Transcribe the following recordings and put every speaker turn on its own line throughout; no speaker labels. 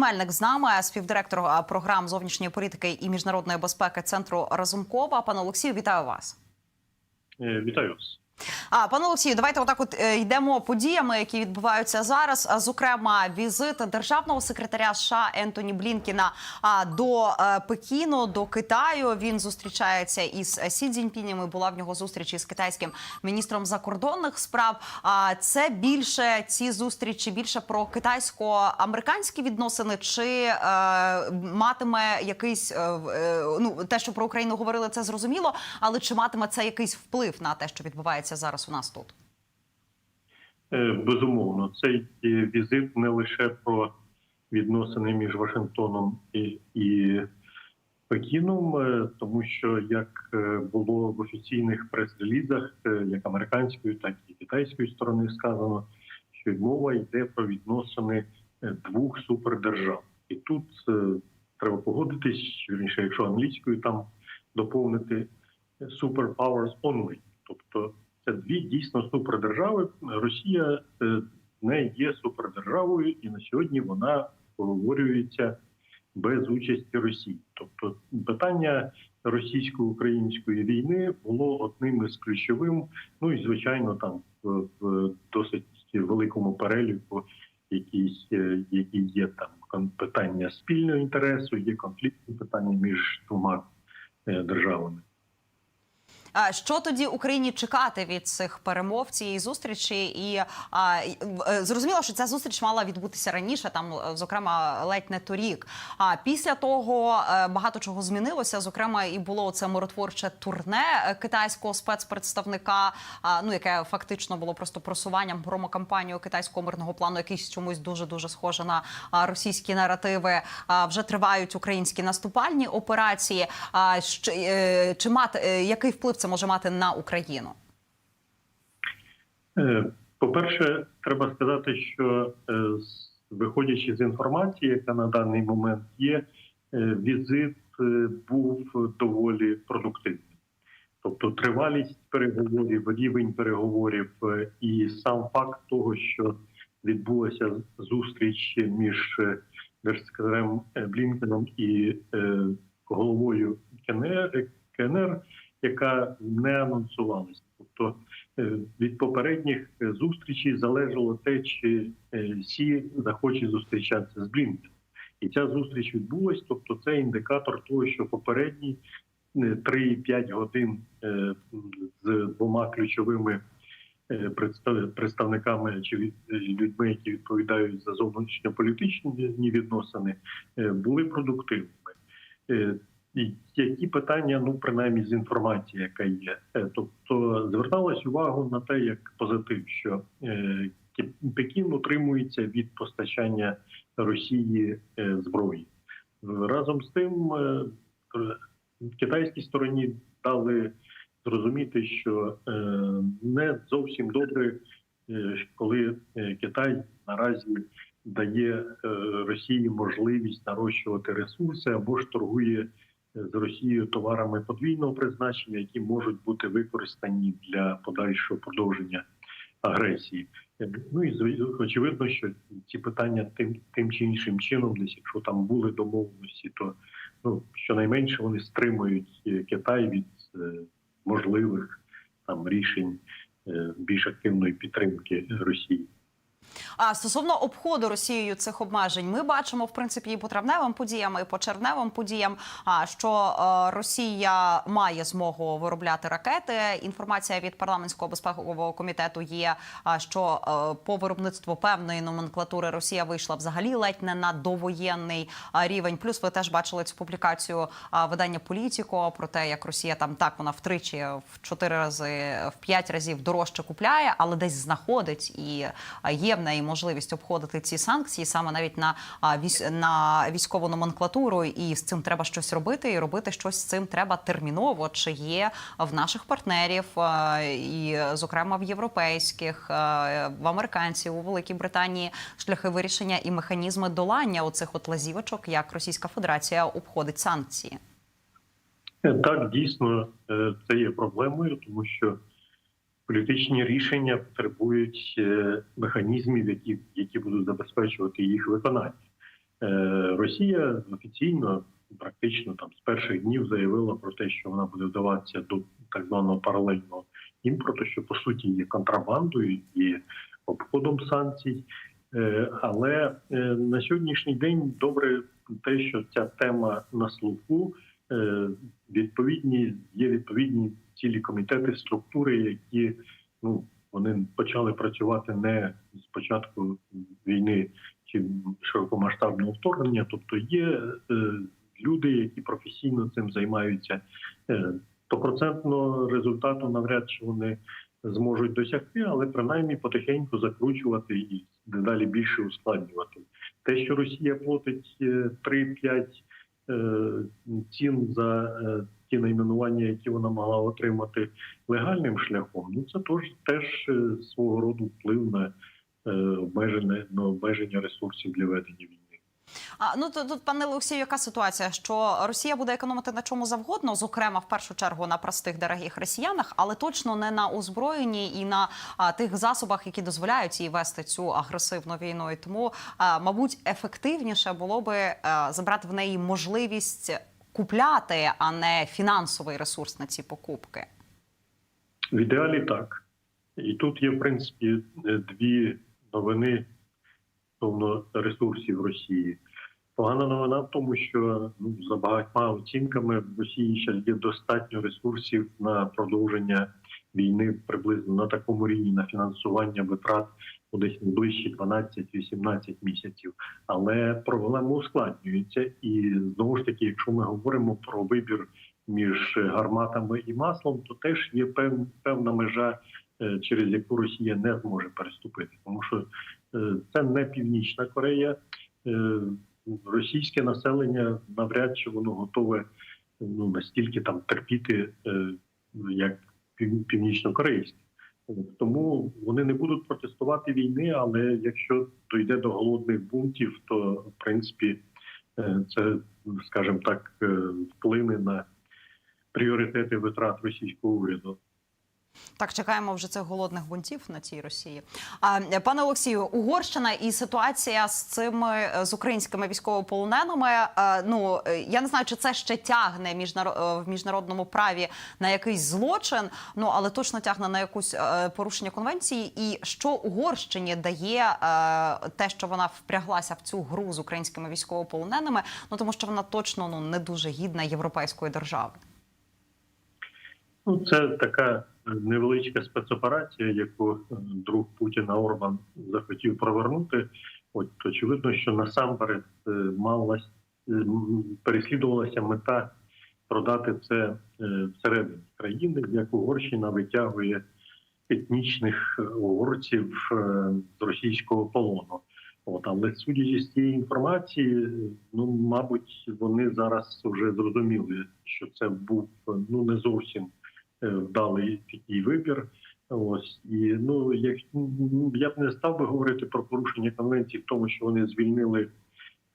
Мельник з нами, співдиректор програм зовнішньої політики і міжнародної безпеки центру Разумкова. Пане Олексію, вітаю вас.
Е, Вітаю вас.
А пане Олексію, давайте отак от е, йдемо подіями, які відбуваються зараз. Зокрема, візит державного секретаря США Ентоні Блінкіна до е, Пекіну, до Китаю. Він зустрічається із е, Сі Цзіньпінем. І Була в нього зустріч із китайським міністром закордонних справ. А це більше ці зустрічі більше про китайсько-американські відносини, чи е, матиме якийсь е, ну те, що про Україну говорили, це зрозуміло, але чи матиме це якийсь вплив на те, що відбувається зараз у нас тут?
Е, Безумовно, цей е, візит не лише про відносини між Вашингтоном і, і Пекіном, е, тому що як було в офіційних прес-релізах, як американської, так і китайської сторони сказано, що мова йде про відносини двох супердержав. І тут треба погодитись, вірніше, якщо англійською там доповнити superpowers only, тобто це дві дійсно супердержави. Росія е, не є супердержавою, і на сьогодні вона проговорюється без участі Росії. Тобто, питання російсько-української війни було одним із ключовим. Ну і звичайно, там в, в досить великому переліку якісь, е, які є там питання спільного інтересу, є конфліктні питання між двома е, державами.
Що тоді Україні чекати від цих перемов цієї зустрічі? І а, е, зрозуміло, що ця зустріч мала відбутися раніше, там е, зокрема ледь не торік. А після того е, багато чого змінилося. Зокрема, і було це миротворче турне китайського спецпредставника, ну яке фактично було просто просуванням промокампанію китайського мирного плану, якийсь чомусь дуже дуже схоже на російські наративи. А, вже тривають українські наступальні операції. А щ- е, чи мати який вплив це може мати на Україну?
Е, По-перше, треба сказати, що е, виходячи з інформації, яка на даний момент є, е, візит був доволі продуктивним. Тобто тривалість переговорів, рівень переговорів і сам факт того, що відбулася зустріч між е, Блінкеном і головою КНР, КНР, яка не анонсувалася. Тобто е, від попередніх е, зустрічей залежало те, чи е, Сі захоче зустрічатися з Блінкеном. І ця зустріч відбулась. Тобто, це індикатор того, що попередні е, 3-5 годин з двома ключовими представниками чи людьми, які відповідають за зовнішньополітичні відносини, були продуктивними. Які питання, ну принаймні з інформації, яка є, Е, тобто зверталась увагу на те, як позитив, що е, Пекін утримується від постачання Росії е, зброї. Разом з тим, китайській стороні дали зрозуміти, що не зовсім добре, коли Китай наразі дає Росії можливість нарощувати ресурси або ж торгує з Росією товарами подвійного призначення, які можуть бути використані для подальшого продовження агресії. Ну і очевидно, що ці питання тим тим чи іншим чином, десь якщо там були домовленості, то ну щонайменше вони стримують е, Китай від е, можливих там рішень е, більш активної підтримки Росії.
А стосовно обходу Росією цих обмежень, ми бачимо в принципі і по травневим подіям, і по червневим подіям. Що е, Росія має змогу виробляти ракети? Інформація від парламентського безпекового комітету є, а, що е, по виробництву певної номенклатури Росія вийшла взагалі ледь не на довоєнний рівень. Плюс ви теж бачили цю публікацію видання Політіко про те, як Росія там так вона втричі, в чотири рази, в п'ять разів дорожче купляє, але десь знаходить і є в неї можливість обходити ці санкції саме навіть на на військову номенклатуру, і з цим треба щось робити, і робити щось з цим треба терміново. Чи є в наших партнерів, і зокрема в європейських, в американців у Великій Британії шляхи вирішення і механізми долання оцих от лазівочок, як Російська Федерація обходить санкції?
Так, дійсно, е, це є проблемою, тому що політичні рішення потребують е, механізмів, які, які будуть забезпечувати їх виконання. Е, Росія офіційно, практично там з перших днів заявила про те, що вона буде вдаватися до так званого паралельного імпорту, що по суті є контрабандою і обходом санкцій. Е, Але на сьогоднішній день добре те, що ця тема на слуху. Відповідні є відповідні цілі комітети, структури, які ну вони почали працювати не з початку війни чи широкомасштабного вторгнення. Тобто є е, люди, які професійно цим займаються. Е, Стопроцентного результату навряд чи вони зможуть досягти, але принаймні потихеньку закручувати і дедалі більше ускладнювати. Те, що Росія платить е, 3-5 е, цін за е, ті найменування, які вона могла отримати легальним шляхом, ну це теж теж е, свого роду вплив на е, обмеження на обмеження ресурсів для ведення війни.
А ну тут, тут, пане Олексію, яка ситуація? Що Росія буде економити на чому завгодно, зокрема в першу чергу на простих дорогих росіянах, але точно не на озброєнні і на а, тих засобах, які дозволяють їй вести цю агресивну війну. І тому, а, мабуть, ефективніше було би а, забрати в неї можливість купляти, а не фінансовий ресурс на ці покупки.
В ідеалі так. І тут є, в принципі, е, дві новини стосовно ресурсів Росії. Погана новина в тому, що ну, за багатьма оцінками в Росії ще є достатньо ресурсів на продовження війни приблизно на такому рівні на фінансування витрат у десь найближчі 12-18 місяців. Але проблема ускладнюється. І знову ж таки, якщо ми говоримо про вибір між гарматами і маслом, то теж є пев- певна межа, е, через яку Росія не зможе переступити, тому що е, це не Північна Корея. Російське населення навряд чи воно готове ну настільки там терпіти, е, як пів- північнокорейське. Тому вони не будуть протестувати війни, але якщо дійде до голодних бунтів, то в принципі е, це, скажімо так, е, вплине на пріоритети витрат російського уряду.
Так, чекаємо вже цих голодних бунтів на цій Росії. А пане Олексію, Угорщина і ситуація з цими е, з українськими військовополоненими. е, Ну е, я не знаю, чи це ще тягне в міжнародному праві на якийсь злочин. Ну але точно тягне на якусь порушення конвенції. І що Угорщині дає те, що вона впряглася в цю гру з українськими військовополоненими? Ну тому що вона точно ну не дуже гідна європейської держави.
Ну, це така е, невеличка спецоперація, яку е, друг Путіна Орбан захотів провернути. От очевидно, що насамперед е, малась переслідувалася мета продати це всередині країни, як Угорщина витягує етнічних угорців з російського полону. От, але судячи з цієї інформації, ну мабуть, вони зараз вже зрозуміли, що це був ну не зовсім е, вдалий такий вибір. Ось і ну як я б не став би говорити про порушення конвенції в тому, що вони звільнили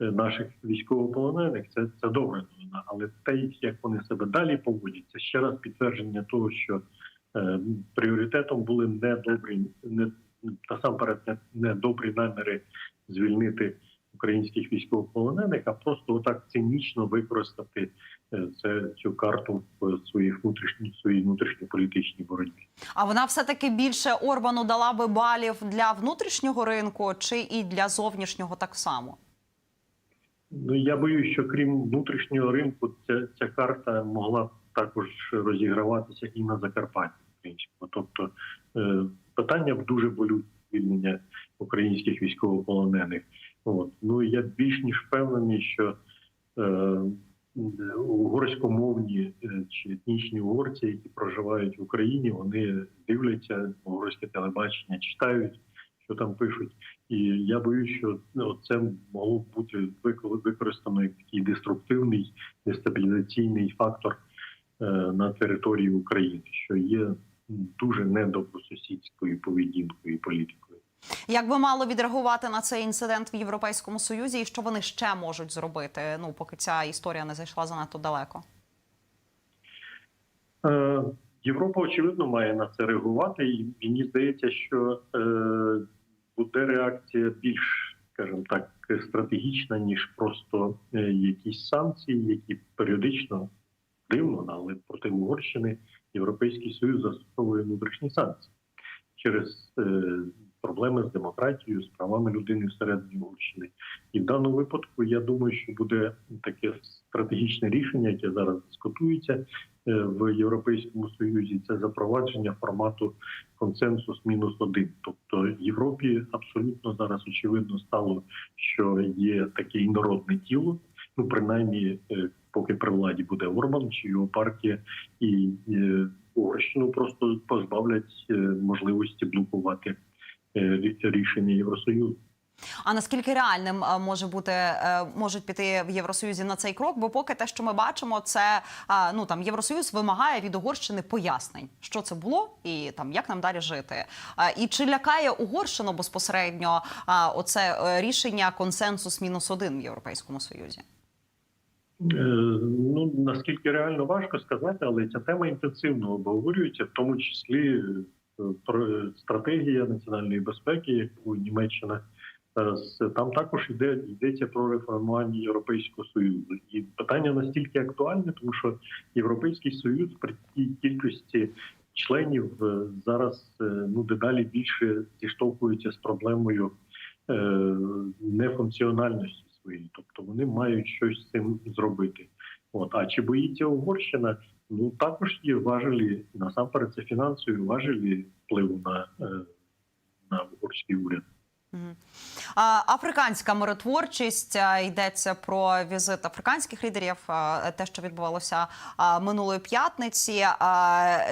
е, наших військовополонених. Це це добра новина. Але те, як вони себе далі поводять, це ще раз підтвердження того, що е, пріоритетом були не добрі, не насамперед не, не наміри звільнити українських військовополонених, а просто отак цинічно використати це цю карту в своїх внутрішніх своїй внутрішньополітичній боротьбі.
А вона все таки більше Орбану дала би балів для внутрішнього ринку чи і для зовнішнього так само.
Ну я боюсь, що крім внутрішнього ринку, ця, ця карта могла також розіграватися і на Закарпатті. Тобто е, питання дуже болють звільнення українських військовополонених. От ну я більш ніж впевнений, що е, угорськомовні е, чи етнічні угорці, які проживають в Україні, вони дивляться угорське телебачення, читають, що там пишуть. І я боюсь, що ну, це могло б бути використано як такий деструктивний дестабілізаційний фактор е, на території України, що є дуже недобросусідською поведінкою і політикою.
Як би мало відреагувати на цей інцидент в Європейському Союзі, і що вони ще можуть зробити? Ну поки ця історія не зайшла занадто далеко.
Е, Європа очевидно має на це реагувати, і мені здається, що е, буде реакція більш, скажімо так, стратегічна, ніж просто е, якісь санкції, які періодично дивно, але проти Угорщини Європейський Союз застосовує внутрішні санкції через е, проблеми з демократією, з правами людини всередині Угорщини. І в даному випадку я думаю, що буде таке стратегічне рішення, яке зараз дискутується е, в Європейському Союзі. Це запровадження формату консенсус мінус один. Тобто Європі абсолютно зараз очевидно стало, що є таке інородне тіло. Ну, принаймні, е, поки при владі буде Орбан чи його партія, і е, Угорщину просто позбавлять можливості блокувати рішення Євросоюзу.
А наскільки реальним е, може бути е, можуть піти в Євросоюзі на цей крок? Бо поки те, що ми бачимо, це е, ну там Євросоюз вимагає від Угорщини пояснень, що це було, і там як нам далі жити. Е, І чи лякає Угорщину безпосередньо е, оце е, рішення консенсус мінус один в Європейському Союзі?
Е, Ну наскільки реально важко сказати, але ця тема інтенсивно обговорюється, в тому числі е, е, стратегія національної безпеки, яку Німеччина е, там також йде йдеться про реформування Європейського союзу, і питання настільки актуальне, тому що Європейський союз при тій кількості членів е, зараз е, ну дедалі більше зіштовхується з проблемою е, нефункціональності своєї, тобто вони мають щось з цим зробити. От а чи боїться Угорщина? Ну також є важелі насамперед це фінансові важелі впливу на, е, на угорський уряд.
Африканська миротворчість йдеться про візит африканських лідерів, те, що відбувалося минулої п'ятниці.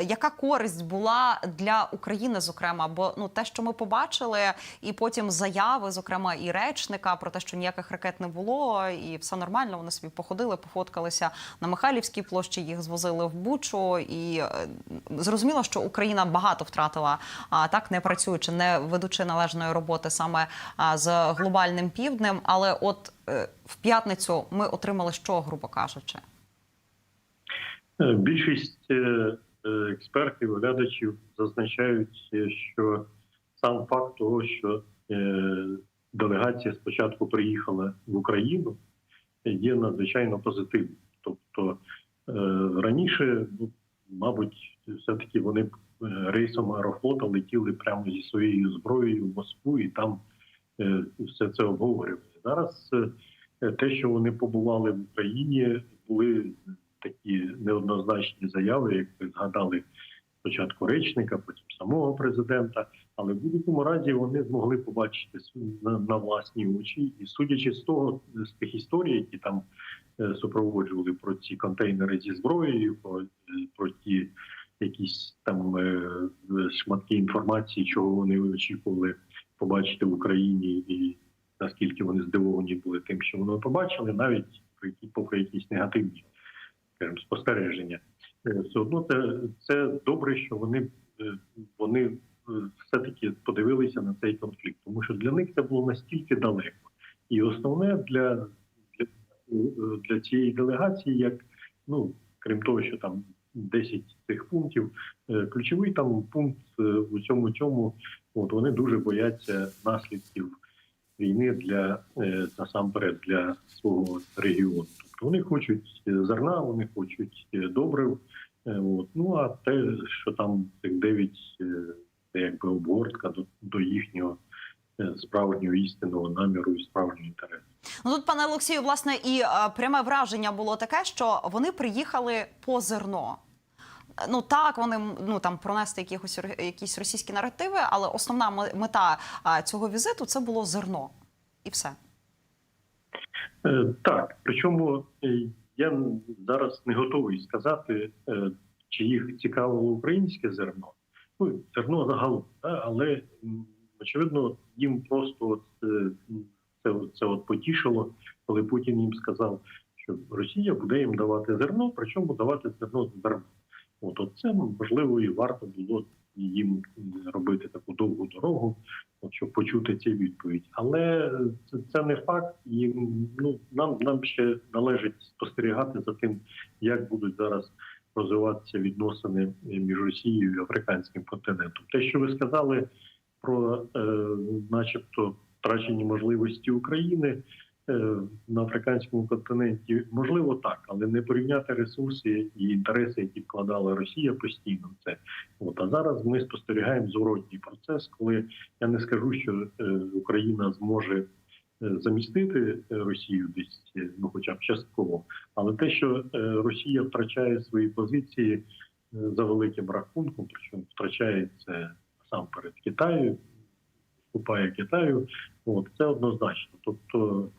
Яка користь була для України, зокрема? Бо ну те, що ми побачили, і потім заяви, зокрема, і речника про те, що ніяких ракет не було, і все нормально. Вони собі походили, пофоткалися на Михайлівській площі. Їх звозили в Бучу, і е, зрозуміло, що Україна багато втратила так не працюючи, не ведучи належної роботи саме з глобальним півднем. Але от е, в п'ятницю ми отримали що, грубо кажучи.
Е, Більшість е, експертів, оглядачів зазначають, що сам факт того, що делегація спочатку приїхала в Україну, є надзвичайно позитивним. Тобто раніше, ну, мабуть, все-таки вони б, е, рейсом аерофлота летіли прямо зі своєю зброєю в Москву і там е, все це обговорювали. Зараз е, те, що вони побували в Україні, були такі неоднозначні заяви, як ви згадали спочатку речника, потім самого президента. Але в будь-якому разі вони змогли побачити на, власні очі, і судячи з того, з тих історій, які там е, супроводжували про ці контейнери зі зброєю, про, е, про ті якісь там е, шматки інформації, чого вони очікували побачити в Україні, і наскільки вони здивовані були тим, що вони побачили, навіть попри якісь негативні скажімо, спостереження. Е, Все одно це, це добре, що вони, е, вони все-таки подивилися на цей конфлікт, тому що для них це було настільки далеко. І основне для, для, для цієї делегації, як ну крім того, що там 10 цих пунктів, е, ключовий там пункт е, у цьому цьому, от вони дуже бояться наслідків війни для е, насамперед для свого регіону. Тобто вони хочуть зерна, вони хочуть добрив. От. Ну а те, що там цих дев'ять, це якби обгортка до, до їхнього справжнього істинного наміру і справжнього інтересу.
Ну тут, пане Олексію, власне, і пряме враження було таке, що вони приїхали по зерно. Ну так, вони ну там пронести якихось якісь російські наративи, але основна ме- мета цього візиту це було зерно, і все.
Е, Так, причому е, я зараз не готовий сказати, е, чи їх цікавило українське зерно. Ну, зерно загалом, але очевидно, їм просто от, це, це от потішило, коли Путін їм сказав, що Росія буде їм давати зерно, причому давати зерно зерно. От, от це можливо і варто було їм робити таку довгу дорогу, от, щоб почути ці відповідь. Але це, це не факт, і ну нам, нам ще належить спостерігати за тим, як будуть зараз розвиватися відносини між Росією і африканським континентом. Те, що ви сказали про, е, начебто, втрачені можливості України е, на африканському континенті. Можливо, так, але не порівняти ресурси і інтереси, які вкладала Росія постійно це. От а зараз ми спостерігаємо зворотній процес, коли я не скажу, що е, Україна зможе е, замістити е, Росію десь, е, ну хоча б частково, але те, що е, Росія втрачає свої позиції е, за великим рахунком, причому втрачає це насамперед Китаю, вступає Китаю, от це однозначно. Тобто,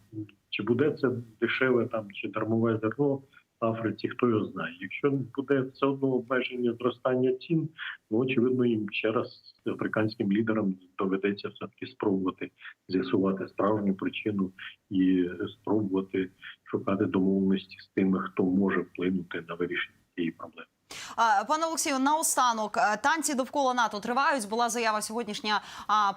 чи буде це дешеве там чи дармове зерно Африці, хто його знає. Якщо буде все одно обмеження зростання цін, ну очевидно, їм ще раз африканським лідерам доведеться все таки спробувати з'ясувати справжню причину і спробувати шукати домовленості з тими, хто може вплинути на вирішення цієї проблеми.
Пане Олексію, наостанок е, танці довкола НАТО тривають. Була заява сьогоднішня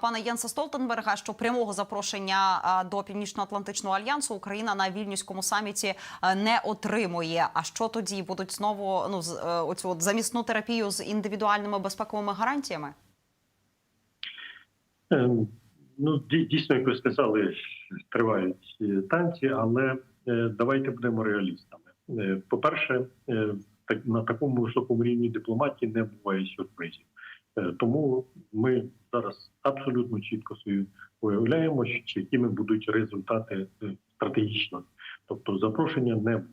пана Єнса Столтенберга, що прямого запрошення до Північно-Атлантичного альянсу Україна на вільнюському саміті е, не отримує. А що тоді будуть знову ну е, оцю от замісну терапію з індивідуальними безпековими гарантіями?
Ну, дійсно, як ви сказали, тривають танці, але давайте будемо реалістами. Е, По-перше, е, так- на такому високому рівні дипломатії не буває сюрпризів. Е, Тому ми зараз абсолютно чітко собі уявляємо, що якими будуть результати е, стратегічно. Тобто запрошення не буде.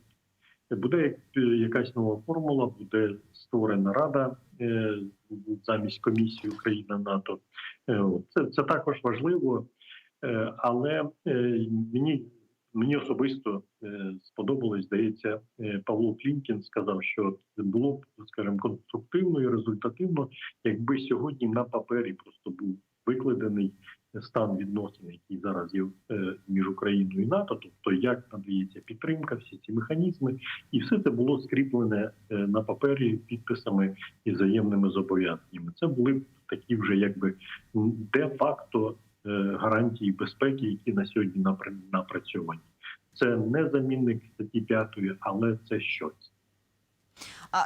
Буде якась нова формула, буде створена рада е, замість комісії Україна НАТО. Е. Це, це також важливо, Е, але е, мені, мені особисто е, сподобалось, здається, е, Павло Клінкін сказав, що було б, скажімо, конструктивно і результативно, якби сьогодні на папері просто був викладений стан відносин, який зараз є е, між Україною і НАТО, тобто як надається підтримка, всі ці механізми, і все це було скріплене на папері підписами і взаємними зобов'язаннями. Це були такі вже якби де-факто е, гарантії безпеки, які на сьогодні напра- напрацьовані. Це не замінник статті 5, але це щось.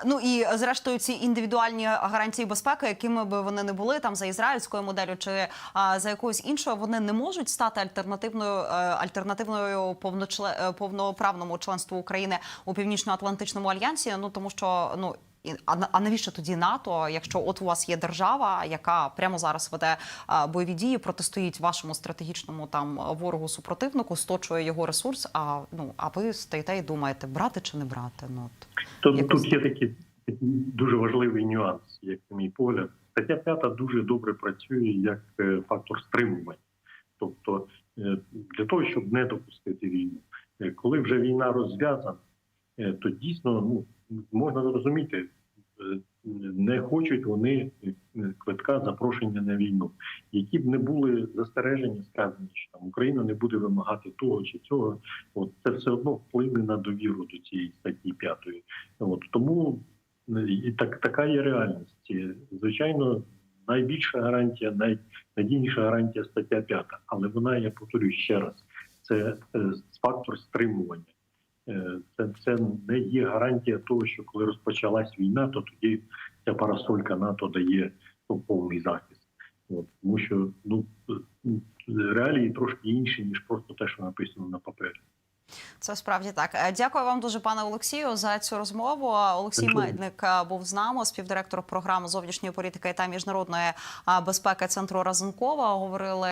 Ну і е, зрештою ці індивідуальні гарантії безпеки, якими би вони не були там за ізраїльською моделлю чи а, за якоюсь іншою, вони не можуть стати альтернативною е, альтернативною повночле, е, повноправному членству України у північно-атлантичному альянсі. Ну тому що ну. І- А навіщо тоді НАТО, якщо от у вас є держава, яка прямо зараз веде бойові дії, протистоїть вашому стратегічному там ворогу супротивнику, сточує його ресурс? А ну а ви стоїте і думаєте, брати чи не брати? Ну от.
Тут,
Якось
тут є такий дуже важливий нюанс, як на мій погляд. Стаття 5 дуже добре працює як е, фактор стримування. Тобто, е, для того, щоб не допустити війну, Е, коли вже війна розв'язана, то дійсно ну, можна зрозуміти, е, не хочуть вони е, квитка запрошення на війну, які б не були застереження, сказані, що там Україна не буде вимагати того чи цього. От це все одно вплине на довіру до цієї статті 5. От тому е, і так така є реальність. Е, Звичайно, найбільша гарантія, найнадійніша гарантія стаття 5, але вона, я повторюю ще раз, це е, фактор стримування. Е, Це, це не є гарантія того, що коли розпочалась війна, то тоді ця парасолька НАТО дає ну, повний захист. От, тому що ну е, реалії трошки інші, ніж просто те, що написано на папері.
Це справді так. Е, Дякую вам дуже, пане Олексію, за цю розмову. Олексій е, був з нами, співдиректор програми зовнішньої політики та міжнародної безпеки центру Разумкова. Говорили.